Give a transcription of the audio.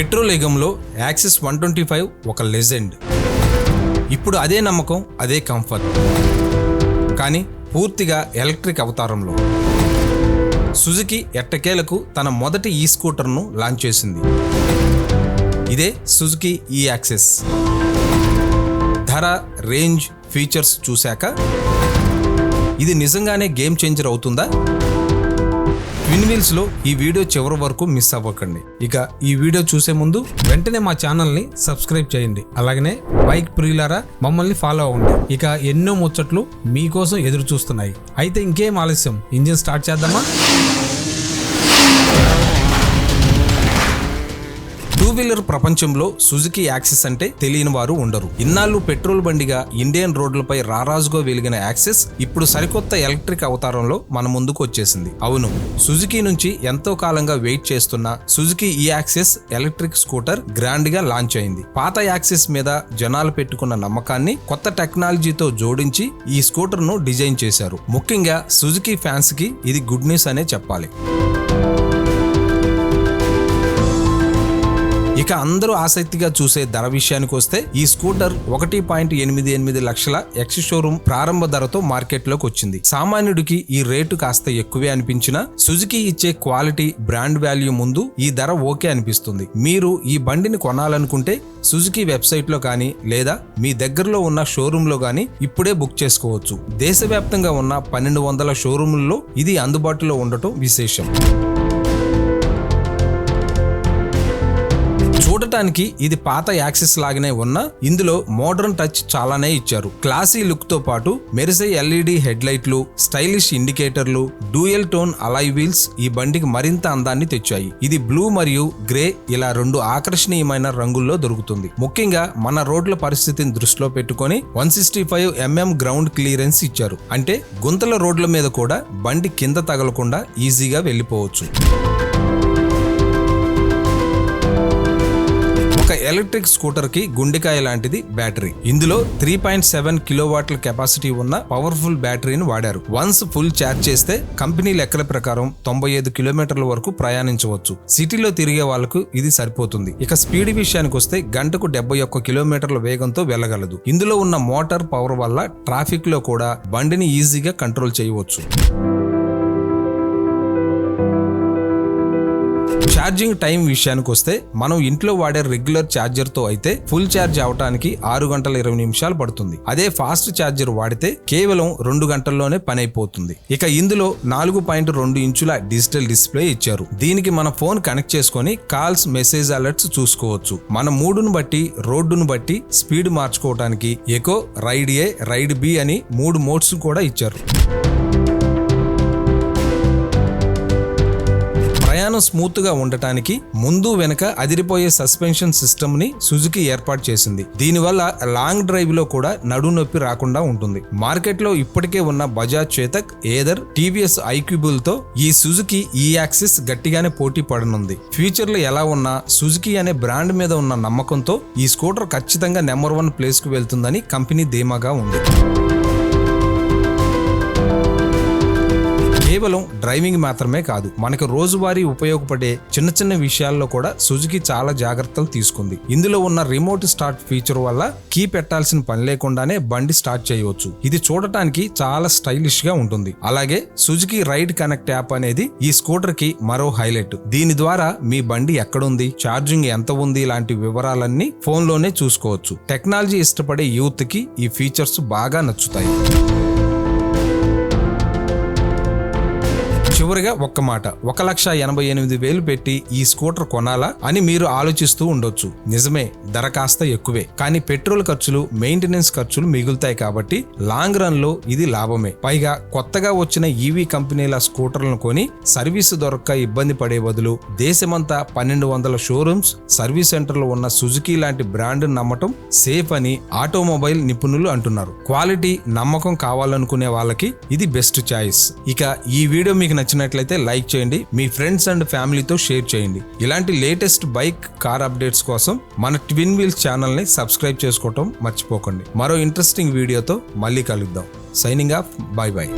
Petrol యుగంలో Access one twenty five ఒక legend. ఇప్పుడు అదే నమ్మకం అదే కంఫర్ట్. కానీ పూర్తిగా ఎలక్ట్రిక్ అవతారంలో. సుజుకి ఎట్టకేలకు తన మొదటి ఈ స్కూటర్ను లాంచ్ చేసింది. ఇదే సుజుకి ఈ యాక్సెస్ ధర రేంజ్ ఫీచర్స్ చూశాక ఇది నిజంగానే గేమ్ చేంజర్ అవుతుందా? విన్విల్స్లో ఈ వీడియో చివరి వరకు మిస్ అవ్వకండి. ఇక ఈ వీడియో చూసే ముందు వెంటనే మా ఛానల్ని సబ్స్క్రైబ్ చేయండి. అలాగనే బైక్ ప్రియులారా మమ్మల్ని ఫాలో అవ్వండి. ఇక ఎన్నో ముచ్చట్లు మీకోసం ఎదురు చూస్తున్నాయి అయితే ఇంకేం ఆలస్యం? ఇంజిన్ స్టార్ట్ చేద్దామా? వీలర్ ప్రపంచంలో సుజుకి యాక్సెస్ అంటే తెలియని వారు ఉండరు. ఇన్నాళ్ళు పెట్రోల్ బండిగా ఇండియన్ రోడ్లపై రారాజుగా వెలిగిన యాక్సెస్ ఇప్పుడు సరికొత్త ఎలక్ట్రిక్ అవతారంలో మన ముందుకు వచ్చేసింది. అవును సుజుకి నుంచి ఎంతో కాలంగా వెయిట్ చేస్తున్న Suzuki e Access electric scooter గ్రాండ్గా లాంచ్ అయింది. పాత యాక్సెస్ మీద జనాలు పెట్టుకున్న నమ్మకాన్ని కొత్త టెక్నాలజీతో జోడించి ఈ స్కూటర్ను డిజైన్ చేశారు. ముఖ్యంగా సుజుకి ఫ్యాన్స్కి ఇది గుడ్ న్యూస్ అనే చెప్పాలి. ఇక అందరూ ఆసక్తిగా చూసే ధర విషయానికి వస్తే ఈ స్కూటర్ ఒకటి పాయింట్ ఎనిమిది ఎనిమిది లక్షల ఎక్స్ షోరూమ్ ప్రారంభ ధరతో మార్కెట్లోకి వచ్చింది. సామాన్యుడికి ఈ రేటు కాస్త ఎక్కువే అనిపించినా సుజుకి ఇచ్చే క్వాలిటీ బ్రాండ్ వాల్యూ ముందు ఈ ధర ఓకే అనిపిస్తుంది. మీరు ఈ బండిని కొనాలనుకుంటే సుజుకి వెబ్సైట్లో కానీ లేదా మీ దగ్గరలో ఉన్న షోరూమ్లో కానీ ఇప్పుడే బుక్ చేసుకోవచ్చు. దేశవ్యాప్తంగా ఉన్న పన్నెండు వందల షోరూముల్లో ఇది అందుబాటులో ఉండటం విశేషం. చూడటానికి ఇది పాత యాక్సెస్ లాగానే ఉన్న ఇందులో మోడర్న్ టచ్ చాలానే ఇచ్చారు. క్లాసీ లుక్తో పాటు మెరిసే ఎల్ఈడి హెడ్ లైట్లు స్టైలిష్ ఇండికేటర్లు డూయల్ టోన్ అలాయ్ వీల్స్ ఈ బండికి మరింత అందాన్ని తెచ్చాయి. ఇది బ్లూ మరియు గ్రే ఇలా రెండు ఆకర్షణీయమైన రంగుల్లో దొరుకుతుంది. ముఖ్యంగా మన రోడ్ల పరిస్థితిని దృష్టిలో పెట్టుకొని one sixty five mm ground clearance ఇచ్చారు. అంటే గుంతల రోడ్ల మీద కూడా బండి కింద తగలకుండా ఈజీగా వెళ్ళిపోవచ్చు. ఎలక్ట్రిక్ స్కూటర్కి గుండెకాయ లాంటిది బ్యాటరీ. ఇందులో త్రీ పాయింట్ సెవెన్ కిలో వాట్ల కెపాసిటీ ఉన్న పవర్ఫుల్ బ్యాటరీని వాడారు. వన్స్ ఫుల్ ఛార్జ్ చేస్తే కంపెనీ లెక్కల ప్రకారం తొంభై ఐదు కిలోమీటర్ల వరకు ప్రయాణించవచ్చు. సిటీలో తిరిగే వాళ్ళకు ఇది సరిపోతుంది. ఇక స్పీడ్ విషయానికి వస్తే గంటకు డెబ్బై ఒక్క కిలోమీటర్ల వేగంతో వెళ్ళగలదు. ఇందులో ఉన్న మోటార్ పవర్ వల్ల ట్రాఫిక్లో కూడా బండిని ఈజీగా కంట్రోల్ చేయవచ్చు. ఛార్జింగ్ టైం విషయానికి వస్తే మనం ఇంట్లో వాడే రెగ్యులర్ ఛార్జర్తో అయితే ఫుల్ ఛార్జ్ అవడానికి ఆరు గంటల ఇరవై నిమిషాలు పడుతుంది. అదే ఫాస్ట్ ఛార్జర్ వాడితే కేవలం రెండు గంటల్లోనే పని అయిపోతుంది. ఇక ఇందులో నాలుగు పాయింట్ రెండు ఇంచుల డిజిటల్ డిస్ప్లే ఇచ్చారు. దీనికి మన ఫోన్ కనెక్ట్ చేసుకొని కాల్స్ మెసేజ్ అలర్ట్స్ చూసుకోవచ్చు. మన మూడును బట్టి రోడ్డును బట్టి స్పీడ్ మార్చుకోవడానికి eco ride A ride B అని మూడు మోడ్స్ కూడా ఇచ్చారు. ప్రయాణం స్మూత్గా ఉండటానికి ముందు వెనక అదిరిపోయే సస్పెన్షన్ సిస్టమ్ని సుజుకి ఏర్పాటు చేసింది. దీనివల్ల లాంగ్ డ్రైవ్లో కూడా నడు నొప్పి రాకుండా ఉంటుంది. మార్కెట్లో ఇప్పటికే ఉన్న బజాజ్ చేతక్ ఏదర్ టీవీఎస్ ఐక్యూబుల్తో ఈ సుజుకి ఈ యాక్సిస్ గట్టిగానే పోటీ పడనుంది. ఫ్యూచర్లో ఎలా ఉన్నా సుజుకి అనే బ్రాండ్ మీద ఉన్న నమ్మకంతో ఈ స్కూటర్ ఖచ్చితంగా నెంబర్ వన్ ప్లేస్కు వెళ్తుందని కంపెనీ ధీమాగా ఉంది. కేవలం డ్రైవింగ్ మాత్రమే కాదు మనకు రోజువారీ ఉపయోగపడే చిన్న చిన్న విషయాల్లో కూడా సుజుకి చాలా జాగ్రత్తలు తీసుకుంది. ఇందులో ఉన్న రిమోట్ స్టార్ట్ ఫీచర్ వల్ల కీ పెట్టాల్సిన పని లేకుండానే బండి స్టార్ట్ చేయవచ్చు. ఇది చూడటానికి చాలా స్టైలిష్గా ఉంటుంది. అలాగే సుజుకి రైడ్ కనెక్ట్ యాప్ అనేది ఈ స్కూటర్కి మరో హైలైట్. దీని ద్వారా మీ బండి ఎక్కడుంది ఛార్జింగ్ ఎంత ఉంది లాంటి వివరాలన్నీ ఫోన్లోనే చూసుకోవచ్చు. టెక్నాలజీ ఇష్టపడే యూత్కి ఈ ఫీచర్స్ బాగా నచ్చుతాయి. చివరిగా ఒక్క మాట. ఒక లక్ష ఎనభై ఎనిమిది వేలు పెట్టి ఈ స్కూటర్ కొనాలా అని మీరు ఆలోచిస్తూ ఉండొచ్చు. నిజమే ధర కాస్త ఎక్కువే. కానీ పెట్రోల్ ఖర్చులు మెయింటెనెన్స్ ఖర్చులు మిగులుతాయి కాబట్టి లాంగ్ రన్లో ఇది లాభమే. పైగా కొత్తగా వచ్చిన ఈవీ కంపెనీల స్కూటర్లను కొని సర్వీస్ దొరక్క ఇబ్బంది పడే బదులు దేశమంతా పన్నెండు వందల షోరూమ్స్ సర్వీస్ సెంటర్లు ఉన్న సుజుకి లాంటి బ్రాండ్ నమ్మటం సేఫ్ అని ఆటోమొబైల్ నిపుణులు అంటున్నారు. క్వాలిటీ నమ్మకం కావాలనుకునే వాళ్ళకి ఇది బెస్ట్ చాయిస్. ఇక ఈ వీడియో మీకు నచ్చిన నచ్చినట్లయితే లైక్ చేయండి మీ ఫ్రెండ్స్ అండ్ ఫ్యామిలీతో షేర్ చేయండి. ఇలాంటి లేటెస్ట్ బైక్ కార్ అప్డేట్స్ కోసం మన ట్విన్ వీల్స్ ఛానల్ని సబ్స్క్రైబ్ చేసుకోవటం మర్చిపోకండి. మరో ఇంట్రెస్టింగ్ వీడియోతో మళ్ళీ కలుద్దాం. Signing off bye bye